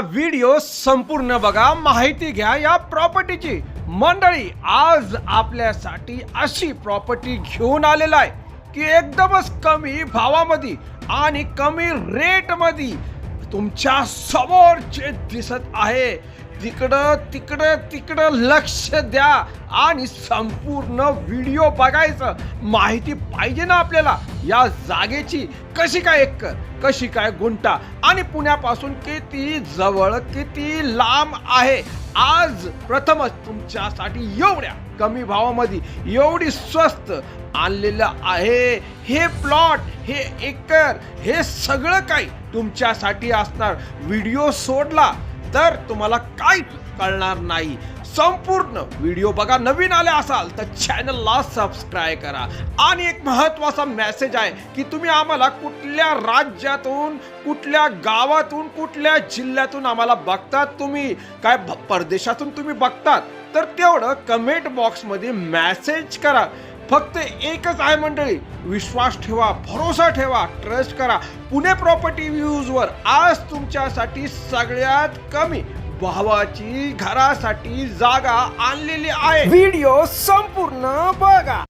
Video संपूर्ण बघा माहिती घ्या या प्रॉपर्टीची मंडळी आज आपल्यासाठी अशी प्रॉपर्टी घेऊन आलेला आहे की एकदमच कमी भावामध्ये आणि कमी रेटमध्ये तुमच्यासमोर जे दिसत आहे. तिकडं तिकडं तिकडं लक्ष द्या. आणि संपूर्ण व्हिडिओ बघायचं. माहिती पाहिजे ना आपल्याला. या जागेची कशी काय एकर कशी काय गुंटा आणि पुण्यापासून किती जवळ किती लांब आहे. आज प्रथमच तुमच्यासाठी एवढ्या कमी भावामध्ये एवढी स्वस्त आणलेलं आहे. हे प्लॉट हे एकर हे सगळं काही तुमच्यासाठी असणार. व्हिडिओ सोडला. तर तुम्हाला काय कळणार नाही. संपूर्ण व्हिडिओ बघा नवीन आले असाल तर चॅनलला सबस्क्राईब करा. आणि एक महत्त्वाचा मेसेज आहे की तुम्ही आम्हाला कुठल्या राज्यातून कुठल्या गावातून कुठल्या जिल्ह्यातून आम्हाला बघतात तुम्ही? काय परदेशातून तुम्ही बघतात? तर तेवढं कमेंट बॉक्समध्ये मेसेज करा. फक्त एकच आहे मंडळी विश्वास ठेवा भरोसा ठेवा ट्रस्ट करा. पुणे प्रॉपर्टी व्ह्यूजवर आज तुमच्यासाठी सगळ्यात कमी भावाची घरासाठी जागा आणलेली आहे. व्हिडिओ संपूर्ण बघा.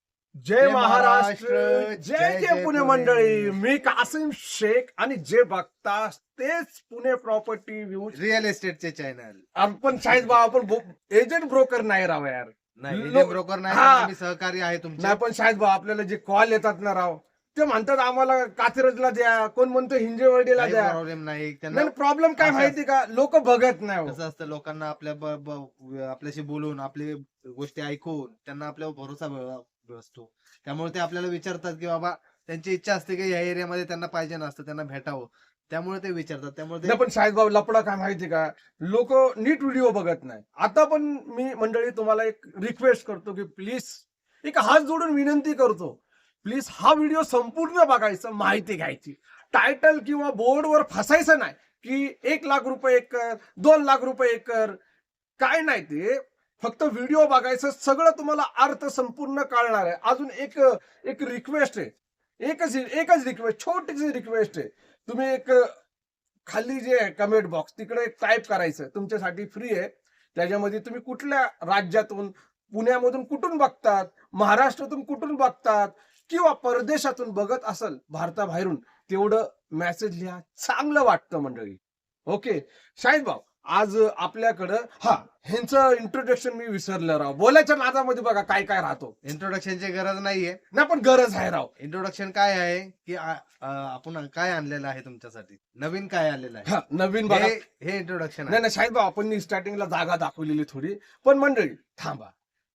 जय महाराष्ट्र जय जय जय जय पुणे. मंडळी. मी कासिम शेख आणि जे बघता तेच पुणे प्रॉपर्टी व्ह्यूज रिअल एस्टेटचे चॅनल आपण शाहीद भाऊ आपण एजंट ब्रोकर नाही राव यार. नाही लो- एजंट ब्रोकर नाही हा. पण आम्ही सहकारी आहे तुमचे. नाही पण शाहीद भाऊ आपल्याला जे कॉल येतात ना राव ते म्हणतात आम्हाला कात्रजला द्या कोण म्हणतो हिंजेवाडीला काही द्या. प्रॉब्लेम नाही त्यांना नाही प्रॉब्लेम काय असं- माहिती का? लोक बघत नाही हो. कसं असतं लोकांना आपल्या ब- ब- आपल्याशी बोलून आपले गोष्टी ऐकून त्यांना आपल्यावर भरोसा ब- असतो. त्यामुळे ते आपल्याला विचारतात की बाबा त्यांची इच्छा असते की या एरियामध्ये त्यांना पाहिजे नसतं त्यांना भेटावं. त्यामुळे ते विचारतात त्यामुळे नाही पण साहेबबाब लपडा काय माहिती का? लोक नीट व्हिडिओ बघत नाही. आता पण मी मंडळी तुम्हाला एक रिक्वेस्ट करतो की प्लीज एक हात जोडून विनंती करतो. प्लीज हा व्हिडिओ संपूर्ण बघायचा माहिती घ्यायची. टायटल किंवा बोर्डवर फसायचं नाही की एक लाख रुपये एकर दोन लाख रुपये एकर काय नाही ते. फक्त व्हिडिओ बघायचं सगळं तुम्हाला अर्थ संपूर्ण कळणार आहे. अजून एक एक रिक्वेस्ट आहे. एकच एकच रिक्वेस्ट छोटीशी रिक्वेस्ट आहे. तुम्ही एक खाली जे आहे कमेंट बॉक्स तिकडे टाईप करायचं. तुमच्यासाठी फ्री आहे. त्याच्यामध्ये तुम्ही कुठल्या राज्यातून पुण्यामधून कुठून बघतात महाराष्ट्रातून कुठून बघतात किंवा परदेशातून बघत असेल भारताबाहेरून तेवढं मेसेज लिहा. चांगलं वाटतं मंडळी. ओके शाहीद भाऊ आज आपल्याकडं हा ह्यांचं इंट्रोडक्शन मी विसरलं राव. बोलायच्या नादामध्ये बघा काय काय राहतो. इंट्रोडक्शनची गरज नाहीये. नाही पण गरज आहे राव. इंट्रोडक्शन काय आहे की आ- आपण काय आणलेलं आहे तुमच्यासाठी? नवीन काय आलेलं आहे? हा, नवीन बघा. हे हे इंट्रोडक्शन नाही नाही शाहीद भाऊ आपण स्टार्टिंगला जागा दाखवलेली थोडी. पण मंडळी थांबा.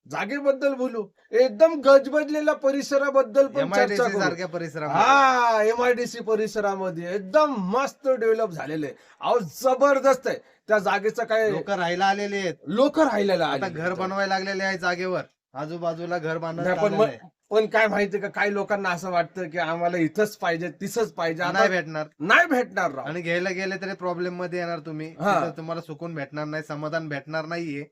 जागेबद्दल बोलू. एकदम गजबजलेल्या परिसराबद्दल पण चर्चा सारख्या हा एमआयडीसी परिसरामध्ये एकदम मस्त डेव्हलप झालेले अहो जबरदस्त आहे. त्या जागेचं काय लोक राहायला आलेले आहेत. लोक राहिलेलं आता घर बनवायला लागलेले आहे जागेवर. आजूबाजूला घर नाही, पण काय माहिती का काही लोकांना असं वाटतं की आम्हाला इथंच पाहिजे तिथंच पाहिजे. नाही भेटणार. नाही भेटणार आणि घ्यायला गेले तरी प्रॉब्लेममध्ये येणार तुम्ही. तुम्हाला सुकून भेटणार नाही समाधान भेटणार नाहीये.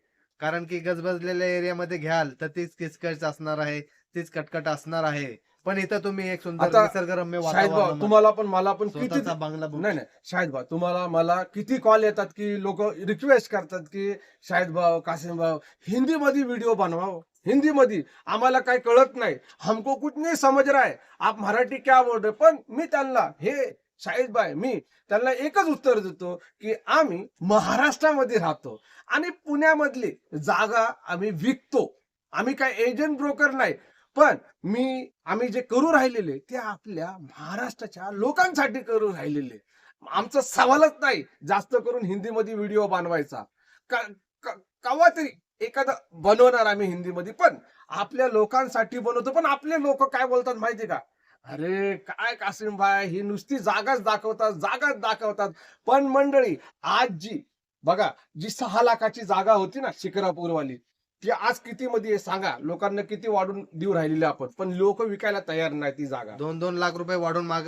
कारण की गजबजलेल्या एरियामध्ये घ्याल तर तीच किचकट असणार आहे तीच कटकट असणार आहे. पण इथं तुम्ही एक सुंदर आता निसर्गरम्य शाहीद भाऊ वातावरण तुम्हाला पण मला पण किती स्वतःचा बंगला नाही नाही. शाहिद भाऊ तुम्हाला मला किती कॉल येतात की लोक रिक्वेस्ट करतात की शाहिद भाऊ कासिम भाऊ हिंदी मध्ये व्हिडिओ बनवाओ हिंदी मध्ये आम्हाला काही कळत नाही. हमको कुछ नहीं समझ रहा है. आप मराठी क्या बोल रहे पण मी त्यांना हे शाहिद मी त्यांना एकच उत्तर देतो की आम्ही महाराष्ट्रामध्ये राहतो आणि पुण्यामधली जागा आम्ही विकतो. आम्ही काय एजंट ब्रोकर नाही पण मी आम्ही जे करू राहिलेले ते आपल्या महाराष्ट्राच्या लोकांसाठी करू राहिलेले. आमचा सवालच नाही जास्त करून हिंदीमध्ये व्हिडिओ बनवायचा. कवा तरी एखादा बनवणार आम्ही हिंदीमध्ये पण आपल्या लोकांसाठी बनवतो पण आपले लोक काय बोलतात माहिती का? अरे काय कासिम भाई ही नुसती जागाच दाखवतात जागाच दाखवतात. पण मंडळी आज जी बघा जी सहा लाखाची जागा होती ना शिखरापूरवाली ती आज किती मध्ये आहे सांगा? लोकांना किती वाढून देऊ राहिलेली आपण? पण लोक विकायला तयार नाही ती जागा. दोन दोन लाख रुपये वाढून माग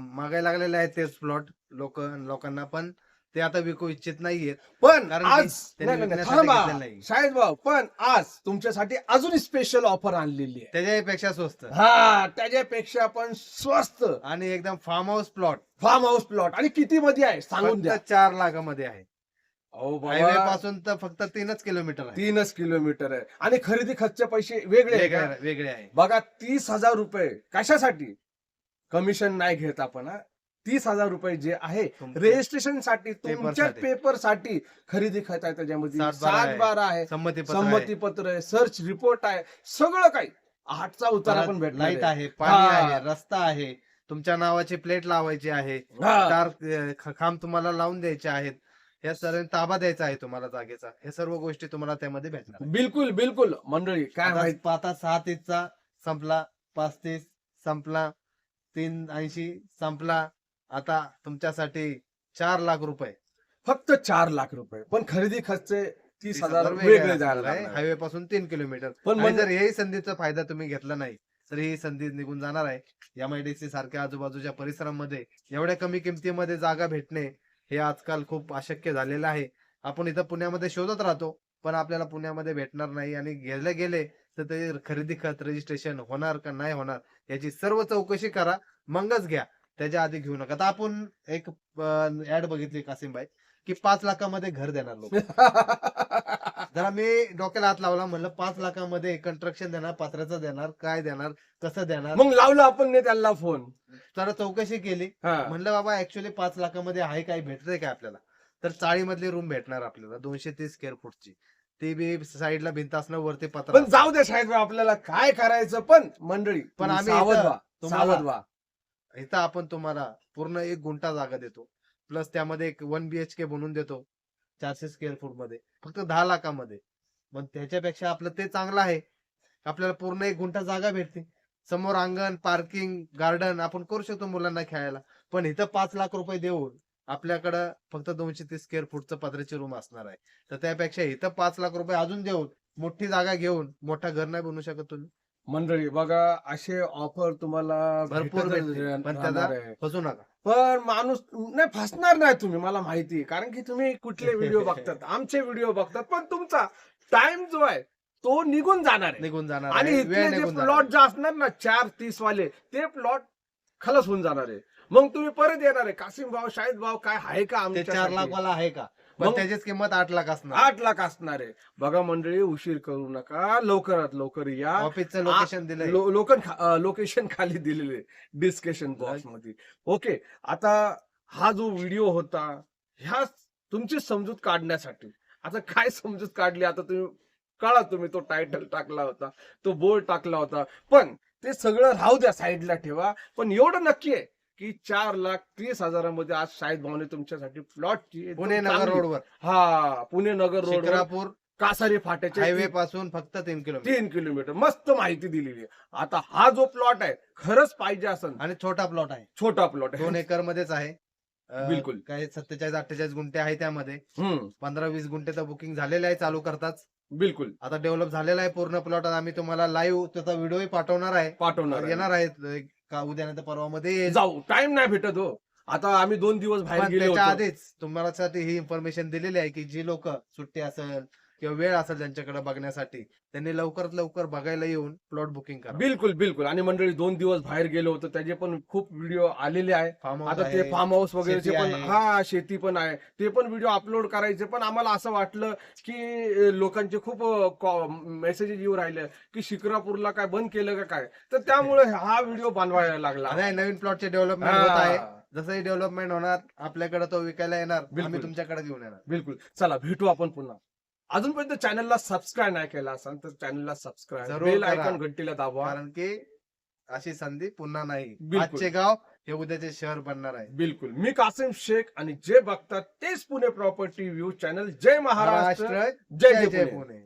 मागायला लागलेले आहेत तेच प्लॉट लोक लोकांना पण. ते आता विकू इच्छित नाहीयेत. पण कारण की आज त्यांनी नाही, नाही, नाही, विकण्यासाठी थांबा. घेतलेलं नाही. शाहिद भाऊ पण आज तुमच्यासाठी अजून स्पेशल ऑफर आणलेली आहे. त्याच्यापेक्षा स्वस्त. हा त्याच्यापेक्षा पण स्वस्त. आणि एकदम farm house plot farm house plot आणि किती मध्ये आहे? सांगून द्या. चार लाखामध्ये आहे. अहो हायवे पासून तर फक्त तीनच किलोमीटर आहे. तीनच किलोमीटर आहे. आणि खरेदी खर्च पैसे वेगळे आहे का? वेगळे वेगळे आहे. बघा तीस हजार रुपये कशासाठी? कमिशन नाही घेत आपण हा. तीस हजार रुपये जे आहे रजिस्ट्रेशनसाठी तुमच्या. पेपरसाठी खरेदी खत आहे त्याच्यामध्ये. सात बारा आहे. बारा आहे. संमतीपत्र आहे. सर्च रिपोर्ट आहे सगळं काही. आठचा उतारा पण लाइट आहे. पाणी. आहे रस्ता आहे. तुमच्या नावाची प्लेट लावायची आहे. ख- खांब तुम्हाला लावून द्यायचे आहेत. या सर्व ताबा द्यायचा आहे तुम्हाला जागेचा. हे सर्व गोष्टी तुम्हाला त्यामध्ये भेटणार बिलकुल बिलकुल. मंडळी काय माहिती? आता सहा तीसचा संपला पाच तीस संपला तीन ऐंशी संपला आता तुमच्यासाठी चार लाख रुपये. फक्त चार लाख रुपये. पण खरेदी खर्च तीस हजार वेगळे द्यायला आहे. हायवे पासून तीन किलोमीटर. पण आणि जर हेही संधीचा फायदा तुम्ही घेतला नाही तर ही संधी निघून जाणार आहे. एमआयडीसी सारख्या आजूबाजूच्या परिसरामध्ये एवढ्या कमी किमतीमध्ये जागा भेटणे हे आजकाल खूप अशक्य झालेलं आहे. आपण इथं पुण्यामध्ये शोधत राहतो पण आपल्याला पुण्यामध्ये भेटणार नाही आणि गेले गेले तर ते खरेदी खत रजिस्ट्रेशन होणार का नाही होणार याची सर्व चौकशी करा मगच घ्या. त्याच्या आधी घेऊ नका. आता आपण एक ऍड बघितली कासिमबाई की पाच लाखामध्ये घर देणार लोक. जरा मी डोक्याला हात लावला म्हणलं पाच लाखामध्ये कंस्ट्रक्शन देणार पत्र्याचं देणार काय देणार कसं देणार? मग लावला आपण ने त्यांना फोन जरा चौकशी केली. म्हणलं बाबा ऍक्च्युली पाच लाखामध्ये आहे काय भेटतंय काय आपल्याला? तर चाळी मधली रूम भेटणार आपल्याला दोनशे तीस स्क्वेअर फूटची ती बी साईडला भिंत असणं वरती पत्र. जाऊ दे साहेब आपल्याला काय करायचं पण मंडळी पण आम्ही तुम्हाला- इथं आपण तुम्हाला पूर्ण एक गुंठा जागा देतो. प्लस त्यामध्ये एक वन बी एच के बनवून देतो. चारशे स्क्वेअर फूटमध्ये. फक्त दहा लाखामध्ये. मग त्याच्यापेक्षा आपलं ते चांगलं आहे. आपल्याला पूर्ण एक गुंठा जागा भेटते. समोर अंगण पार्किंग गार्डन आपण करू शकतो मुलांना खेळायला. पण इथं पाच लाख रुपये देऊन आपल्याकडं फक्त दोनशे तीस स्क्वेअर फूटचं पत्र्याची रूम असणार आहे. तर त्यापेक्षा इथं पाच लाख रुपये अजून देऊन मोठी जागा घेऊन मोठा घर नाही बनवू शकत तुम्ही. मंडळी बघा असे ऑफर तुम्हाला भरपूर भेटतच भेटतील. पण राहणार त्याचा- आहे. फसू नका. पण माणूस नाही फसणार नाही तुम्ही मला माहिती आहे. कारण की तुम्ही कुठले व्हिडिओ बघतात आमचे व्हिडिओ बघतात पण तुमचा टाइम जो आहे तो निघून जाणार आहे. निघून जाणार आणि आहे, इथले वेळ जे निघून जाणार प्लॉट जे असणार ना चार तीस वाले ते प्लॉट खलस होऊन जाणार आहे. मग तुम्ही परत येणार आहे. कासिम भाऊ शाहिद भाऊ काय आहे का ते आमच्या चार लाख वाला आहे का? पण मग- त्याचीच किंमत आठ लाख असणार. आठ लाख असणार आहे. बघा मंडळी उशीर करू नका. लवकरात लवकर या. ऑफिसचं लोकेशन दिलंय. लोकेशन खाली दिलेले डिस्कशन बॉक्समध्ये ओके आता हा जो व्हिडिओ होता ह्या तुमची समजूत काढण्यासाठी. आता काय समजूत काढली? आता तुम्ही कळा तुम्ही तो टायटल टाकला होता तो बोर्ड टाकला होता. पण ते सगळं राहू द्या साईडला ठेवा. पण एवढं नक्की आहे. की चार लाख तीस हजारामध्ये आज शाहिद भाऊने तुमच्यासाठी प्लॉटची पुणे नगर रोडवर. हा पुणे नगर रोड शिक्रापूर कासारी फाट्याच्या हायवे पासून फक्त तीन किलोमीटर. तीन किलोमीटर. मस्त माहिती दिलेली आहे. आता हा जो प्लॉट आहे खरंच पाहिजे असेल आणि छोटा प्लॉट आहे. छोटा प्लॉट दोन आहे. एकर मध्येच आहे. बिलकुल. काय सत्तेचाळीस अठ्ठेचाळीस गुंठे आहे त्यामध्ये. पंधरा वीस गुंठे तर बुकिंग झालेले आहे चालू करतात बिलकुल. आता डेव्हलप झालेला आहे पूर्ण प्लॉट आम्ही तुम्हाला लाईव्ह त्याचा व्हिडिओ पाठवणार आहे. पाठवणार आहे. येणार एक का उद्या नाही तर परवा मध्ये येईल. जाऊ टाइम नाही भेटत हो आता आम्ही दोन दिवस बाहेर पण गेलो त्याच्या होतो आधीच तुम्हाला ही इन्फॉर्मेशन दिलेली आहे की जी लोक सुट्टी असेल किंवा वेळ असेल त्यांच्याकडे बघण्यासाठी त्यांनी लवकरात लवकर बघायला येऊन प्लॉट बुकिंग करा बिलकुल बिलकुल. आणि मंडळी दोन दिवस बाहेर गेलो होतो त्याचे पण खूप व्हिडिओ आलेले आहे. फार्म आता ते फार्म हाऊस वगैरेचे शेती पण आहे. हा शेती पण आहे. ते पण व्हिडिओ अपलोड करायचे पण आम्हाला असं वाटलं की अं, लोकांचे खूप मेसेजेस येऊ राहिले की शिक्रापूरला काय बंद केलं का काय? तर त्यामुळे हा व्हिडिओ बनवायला लागला. नाही नवीन प्लॉटचे डेव्हलपमेंट होत आहे. हा. जसंही डेव्हलपमेंट होणार आपल्याकडे तो विकायला येणार बिलकुल. आम्ही तुमच्याकडे घेऊन येणार. बिलकुल. चला भेटू आपण पुन्हा. अजूनपर्यंत चॅनलला सबस्क्राईब नाही केला असाल तर चॅनलला सबस्क्राईब जरूर बेल करा. आयकॉन घंटीला दाबवा कारण की अशी संधी पुन्हा नाही. बिलकुल. आजचे गाव हे उद्याचे शहर बनणार आहे. बिलकुल. मी कासिम शेख आणि जे बघतात तेच पुणे प्रॉपर्टी व्ह्यू चॅनल जय महाराष्ट्र. महाराष्ट्र. जय जय जय जय पुणे. पुणे.